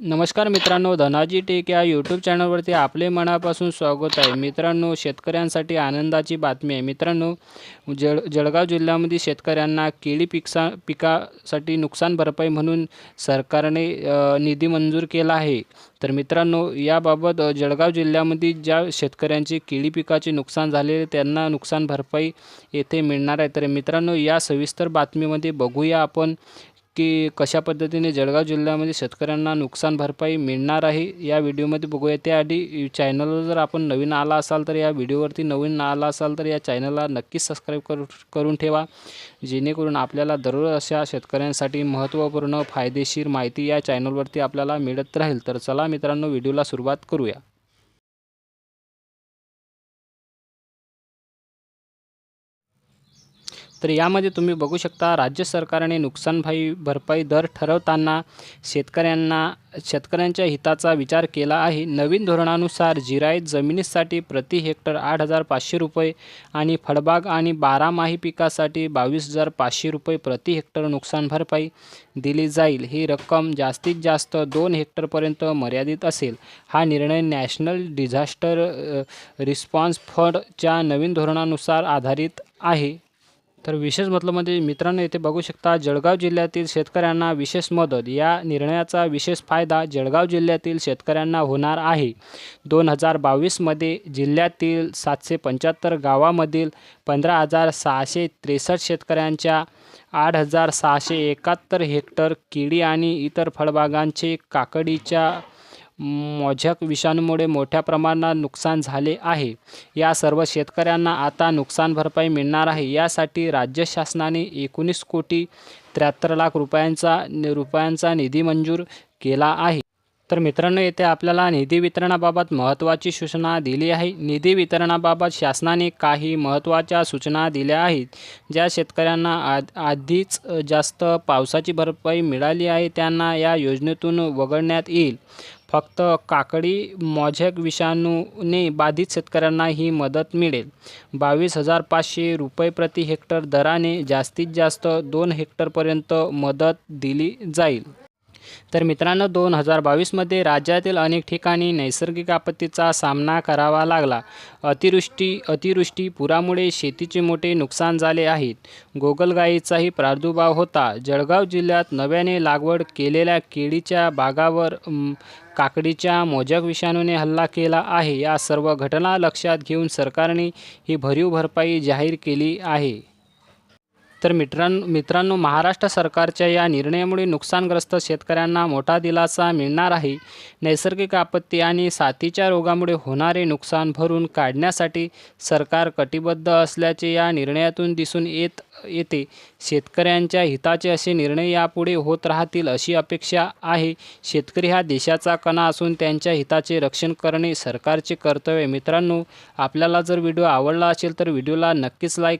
नमस्कार मित्रांनो धनाजी टेक या यूट्यूब चॅनलवरती आपले मनापासून स्वागत आहे. मित्रांनो शेतकऱ्यांसाठी आनंदाची बातमी आहे. मित्रांनो जळ जळगाव जिल्ह्यामध्ये शेतकऱ्यांना केळी पिकसा पिकासाठी नुकसान भरपाई म्हणून सरकारने निधी मंजूर केला आहे. तर मित्रांनो याबाबत जळगाव जिल्ह्यामध्ये ज्या शेतकऱ्यांचे केळी पिकाचे नुकसान झालेले त्यांना नुकसान भरपाई येथे मिळणार आहे. तर मित्रांनो या सविस्तर बातमीमध्ये बघूया आपण. की कशा पद्धतीने जळगाव जिल्ह्यामध्ये शेतकऱ्यांना नुकसान भरपाई मिळणार आहे या व्हिडिओमध्ये बघूया. त्याआधी चॅनलवर जर आपण नवीन आला असाल तर या व्हिडिओवरती नवीन आला असाल तर या चॅनलला नक्कीच सबस्क्राईब करू करून ठेवा. जेणेकरून आपल्याला दररोज अशा शेतकऱ्यांसाठी महत्त्वपूर्ण फायदेशीर माहिती या चॅनलवरती आपल्याला मिळत राहील. तर चला मित्रांनो व्हिडिओला सुरुवात करूया. तर यामध्ये तुम्ही बघू शकता राज्य सरकारने नुकसानभाई भरपाई दर ठरवताना शेतकऱ्यांना शेतकऱ्यांच्या हिताचा विचार केला आहे. नवीन धोरणानुसार जिरायत जमिनीसाठी प्रति हेक्टर आठ हजार पाचशे रुपये आणि फळबाग आणि बारामाही पिकासाठी बावीस हजार पाचशे रुपये प्रति हेक्टर नुकसान भरपाई दिली जाईल. ही रक्कम जास्तीत जास्त दोन हेक्टरपर्यंत मर्यादित असेल. हा निर्णय नॅशनल डिझास्टर रिस्पॉन्स फंडच्या नवीन धोरणानुसार आधारित आहे. तर विशेष मतलब म्हणजे मित्रांनो येथे बघू शकता जळगाव जिल्ह्यातील शेतकऱ्यांना विशेष मदत. या निर्णयाचा विशेष फायदा जळगाव जिल्ह्यातील शेतकऱ्यांना होणार आहे. दोन हजार बावीसमध्ये जिल्ह्यातील सातशे पंच्याहत्तर गावामधील पंधरा हजार सहाशे त्रेसष्ट शेतकऱ्यांच्या आठ हजार सहाशे एकाहत्तर हेक्टर केळी आणि इतर फळबागांचे काकडीच्या मोझक विषाणूमुळे मोठ्या प्रमाणात नुकसान झाले आहे. या सर्व शेतकऱ्यांना आता नुकसान भरपाई मिळणार आहे. यासाठी राज्य शासनाने एकोणीस कोटी त्र्याहत्तर लाख रुपयांचा रुपयांचा निधी मंजूर केला आहे. तर मित्रांनो येथे आपल्याला निधी वितरणाबाबत महत्त्वाची सूचना दिली आहे. निधी वितरणाबाबत शासनाने काही महत्त्वाच्या सूचना दिल्या आहेत. ज्या शेतकऱ्यांना आद आधीच जास्त पावसाची भरपाई मिळाली आहे त्यांना या योजनेतून वगळण्यात येईल. फक्त काकडी मॉझॅक विषाणूने बाधित शेतकऱ्यांना ही मदत मिळेल. बावीस हजार पाचशे रुपये प्रति हेक्टर दराने जास्तीत जास्त दोन हेक्टरपर्यंत मदत दिली जाईल. तर मित्रांनो दोन हजार बावीसमध्ये राज्यातील अनेक ठिकाणी नैसर्गिक आपत्तीचा सामना करावा लागला. अतिवृष्टी अतिवृष्टी पुरामुळे शेतीचे मोठे नुकसान झाले आहेत गोगलगायीचाही प्रादुर्भाव होता. जळगाव जिल्ह्यात नव्याने लागवड केलेल्या केळीच्या बागावर काकडीच्या मोजक विषाणूने हल्ला केला आहे. या सर्व घटना लक्षात घेऊन सरकारने ही भरीव भरपाई जाहीर केली आहे. तर मित्रां मित्रांनो महाराष्ट्र सरकारच्या या निर्णयामुळे नुकसानग्रस्त शेतकऱ्यांना मोठा दिलासा मिळणार आहे. नैसर्गिक आपत्ती आणि साथीच्या रोगामुळे होणारे नुकसान भरून काढण्यासाठी सरकार कटिबद्ध असल्याचे या निर्णयातून दिसून येत येते. शेतकऱ्यांच्या हिताचे असे निर्णय यापुढे होत राहतील अशी अपेक्षा आहे. शेतकरी हा देशाचा कणा असून त्यांच्या हिताचे रक्षण करणे सरकारचे कर्तव्य मित्रांनो आपल्याला जर व्हिडिओ आवडला असेल तर व्हिडिओला नक्कीच लाईक